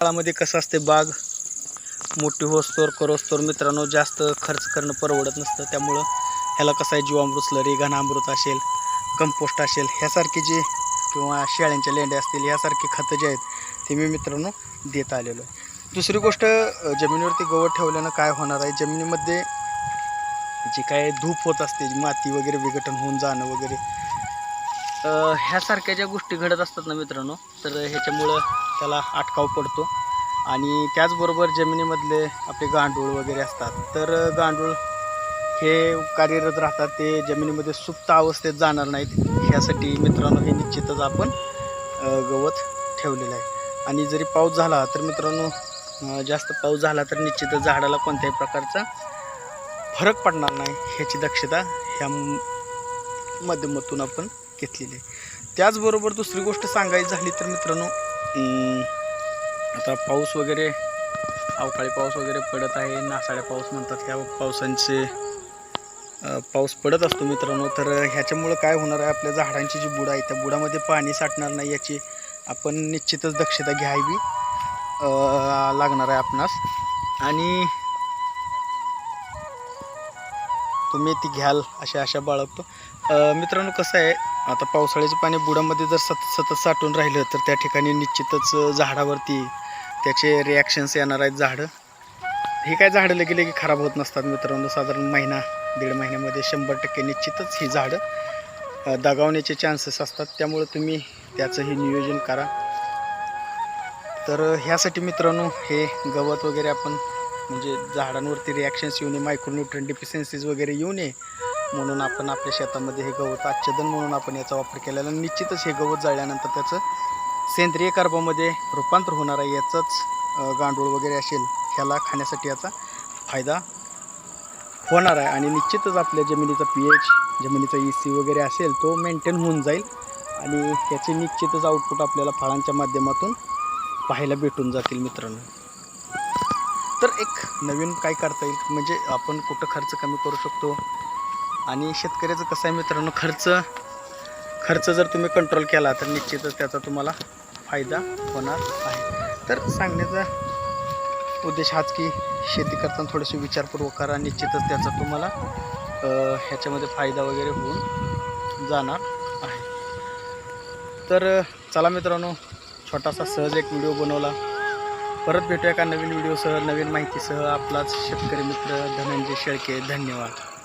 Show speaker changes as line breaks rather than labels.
काळामध्ये कसं असते बाग मोठी होस्तोर करोस्तोर मित्रांनो जास्त खर्च करणं परवडत नसतं. त्यामुळं ह्याला कसं आहे जीवामृत स्लरी घनामृत असेल कंपोस्ट असेल ह्यासारखे जे किंवा शेळ्यांच्या लेंड्या असतील ह्यासारखे खतं जे आहेत ते मी मित्रांनो देत आलेलो आहे. दुसरी गोष्ट जमिनीवरती गवत ठेवल्यानं काय होणार आहे? जमिनीमध्ये जी काय धूप होत असते माती वगैरे विघटन होऊन जाणं वगैरे ह्यासारख्या ज्या गोष्टी घडत असतात ना मित्रांनो तर ह्याच्यामुळं त्याला अटकाव पडतो. आणि त्याचबरोबर जमिनीमधले आपले गांडूळ वगैरे असतात. तर गांडूळ हे कार्यरत राहतात ते जमिनीमध्ये सुप्त अवस्थेत जाणार नाहीत. ह्यासाठी मित्रांनो हे निश्चितच आपण गवत ठेवलेलं आहे. आणि जरी पाऊस झाला तर मित्रांनो जास्त पाऊस झाला तर निश्चितच झाडाला कोणत्याही प्रकारचा फरक पडणार नाही ह्याची दक्षता ह्या माध्यमातून आपण घेतलेली आहे. त्याचबरोबर दुसरी गोष्ट सांगायची झाली तर मित्रांनो आता पाऊस वगैरे अवकाळी पाऊस वगैरे पडत आहे. नासाड्या पाऊस म्हणतात ह्या पावसांचे. पाऊस पडत असतो मित्रांनो. तर ह्याच्यामुळं काय होणार आहे? आपल्या झाडांची जी बुडं आहे त्या बुडामध्ये पाणी साठणार नाही याची आपण निश्चितच दक्षता घ्यावी लागणार आहे आपणास. आणि तुम्ही ती घ्याल अशा आशा बाळगतो मित्रांनो कसं आहे आता पावसाळ्याचं पाणी बुडामध्ये जर सतत सतत साठून राहिलं तर त्या ठिकाणी निश्चितच झाडावरती त्याचे रिॲक्शन्स येणार आहेत झाडं. ही काय झाडं लगे लगे खराब होत नसतात मित्रांनो साधारण महिना दीड महिन्यामध्ये शंभर टक्के निश्चितच ही झाडं दगावण्याचे चान्सेस असतात. त्यामुळे तुम्ही त्याचंही नियोजन करा. तर ह्यासाठी मित्रांनो हे गवत वगैरे आपण म्हणजे झाडांवरती रिॲक्शन्स येऊ नये मायक्रोन्युट्रन डिफिशियन्सीज वगैरे येऊ नये म्हणून आपण आपल्या शेतामध्ये हे गवत आच्छादन म्हणून आपण याचा वापर केलेला आणि निश्चितच हे गवत जाळल्यानंतर त्याचं सेंद्रिय कार्बामध्ये रूपांतर होणार आहे याचंच गांडूळ वगैरे असेल ह्याला खाण्यासाठी याचा फायदा होणार आहे. आणि निश्चितच आपल्या जमिनीचा पी एच जमिनीचा ई सी वगैरे असेल तो मेंटेन होऊन जाईल आणि त्याचे निश्चितच आउटपुट आपल्याला फळांच्या माध्यमातून पाहायला भेटून जातील मित्रांनो. तर एक नवीन काय करता येईल? म्हणजे आपण कुठं खर्च कमी करू शकतो? आणि शेतकऱ्याचं कसं आहे मित्रांनो खर्च खर्च जर तुम्ही कंट्रोल केला तर निश्चितच त्याचा तुम्हाला फायदा होणार आहे. तर सांगण्याचा उद्देश हाच की शेती करताना थोडेसे विचारपूर्वक करा. निश्चितच त्याचा तुम्हाला ह्याच्यामध्ये फायदा वगैरे होऊन जाणार आहे. तर चला मित्रांनो छोटासा सहज एक व्हिडिओ बनवला. परत भेटूया का नवीन व्हिडिओसह नवीन माहितीसह. आपलाच शेतकरी मित्र धनंजय शेळके. धन्यवाद.